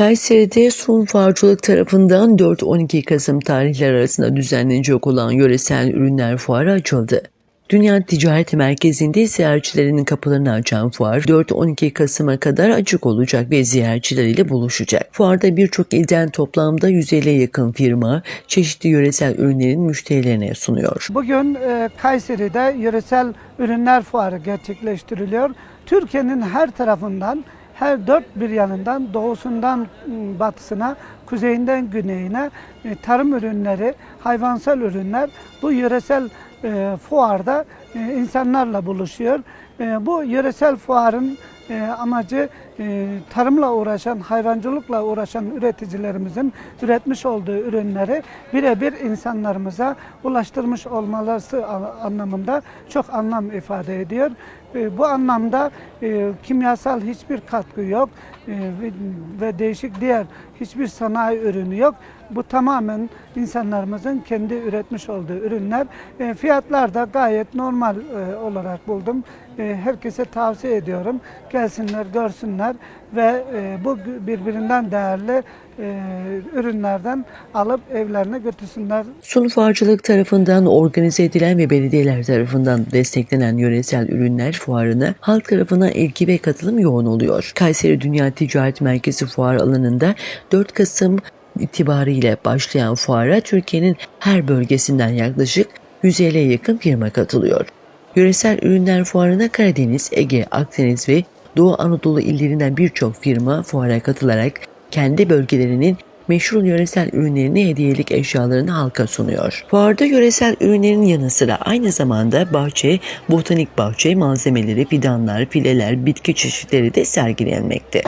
Kayseri'de Sun Fuarcılık tarafından 4-12 Kasım tarihleri arasında düzenlenecek olan yöresel ürünler fuarı açıldı. Dünya Ticaret Merkezi'nde ziyaretçilerinin kapılarını açan fuar 4-12 Kasım'a kadar açık olacak ve ziyaretçileriyle buluşacak. Fuarda birçok ilden toplamda 150'ye yakın firma çeşitli yöresel ürünlerin müşterilerine sunuyor. Bugün e, Kayseri'de yöresel ürünler fuarı gerçekleştiriliyor. Türkiye'nin her tarafından, her dört bir yanından, doğusundan m, batısına, kuzeyinden güneyine e, tarım ürünleri, hayvansal ürünler bu yöresel e, fuarda insanlarla buluşuyor. Bu yöresel fuarın e, amacı e, tarımla uğraşan, hayvancılıkla uğraşan üreticilerimizin üretmiş olduğu ürünleri birebir insanlarımıza ulaştırmış olmaları anlamında çok anlam ifade ediyor. E, Bu anlamda e, kimyasal hiçbir katkı yok e, ve- değişik diğer hiçbir sanayi ürünü yok. Bu tamamen insanlarımızın kendi üretmiş olduğu ürünler. E, Fiyatlar da gayet normal e, olarak buldum. E, Herkese tavsiye ediyorum. Gelsinler, görsünler ve e, bu birbirinden değerli e, ürünlerden alıp evlerine götürsünler. Sun Fuarcılık tarafından organize edilen ve belediyeler tarafından desteklenen yöresel ürünler fuarına halk tarafından ilgi ve katılım yoğun oluyor. Kayseri Dünya Ticaret Merkezi fuar alanında 4 Kasım itibariyle başlayan fuara Türkiye'nin her bölgesinden yaklaşık 150'ye yakın firma katılıyor. Yöresel ürünler fuarına Karadeniz, Ege, Akdeniz ve Doğu Anadolu illerinden birçok firma fuara katılarak kendi bölgelerinin meşhur yöresel ürünlerini hediyelik eşyalarını halka sunuyor. Fuarda yöresel ürünlerin yanı sıra aynı zamanda bahçe, botanik bahçe malzemeleri, fidanlar, fileler, bitki çeşitleri de sergilenmekte.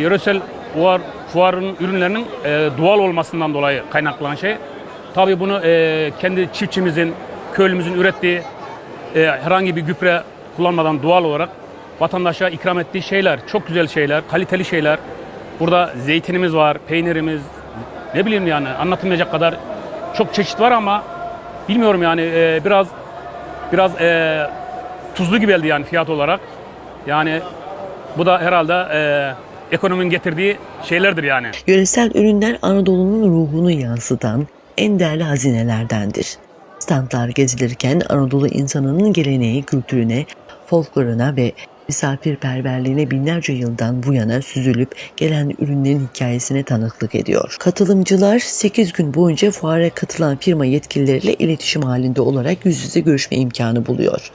Yöresel fuar, fuarın ürünlerinin e, doğal olmasından dolayı kaynaklanan şey. Tabii bunu e, kendi çiftçimizin, köylümüzün ürettiği e, herhangi bir gübre kullanmadan doğal olarak vatandaşa ikram ettiği şeyler, çok güzel şeyler, kaliteli şeyler. Burada zeytinimiz var, peynirimiz, ne bileyim yani anlatılmayacak kadar çok çeşit var ama bilmiyorum yani e, biraz biraz e, tuzlu gibi geldi yani fiyat olarak. Yani bu da herhalde e, ekonominin getirdiği şeylerdir yani. Yöresel ürünler Anadolu'nun ruhunu yansıtan en değerli hazinelerdendir. Standlar gezilirken Anadolu insanının geleneği, kültürüne, folkloruna ve misafirperverliğine binlerce yıldan bu yana süzülüp gelen ürünlerin hikayesine tanıklık ediyor. Katılımcılar 8 gün boyunca fuara katılan firma yetkilileriyle iletişim halinde olarak yüz yüze görüşme imkanı buluyor.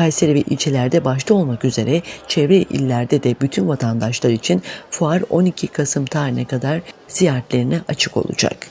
Kayseri ve ilçelerde başta olmak üzere çevre illerde de bütün vatandaşlar için fuar 12 Kasım tarihine kadar ziyaretlerine açık olacak.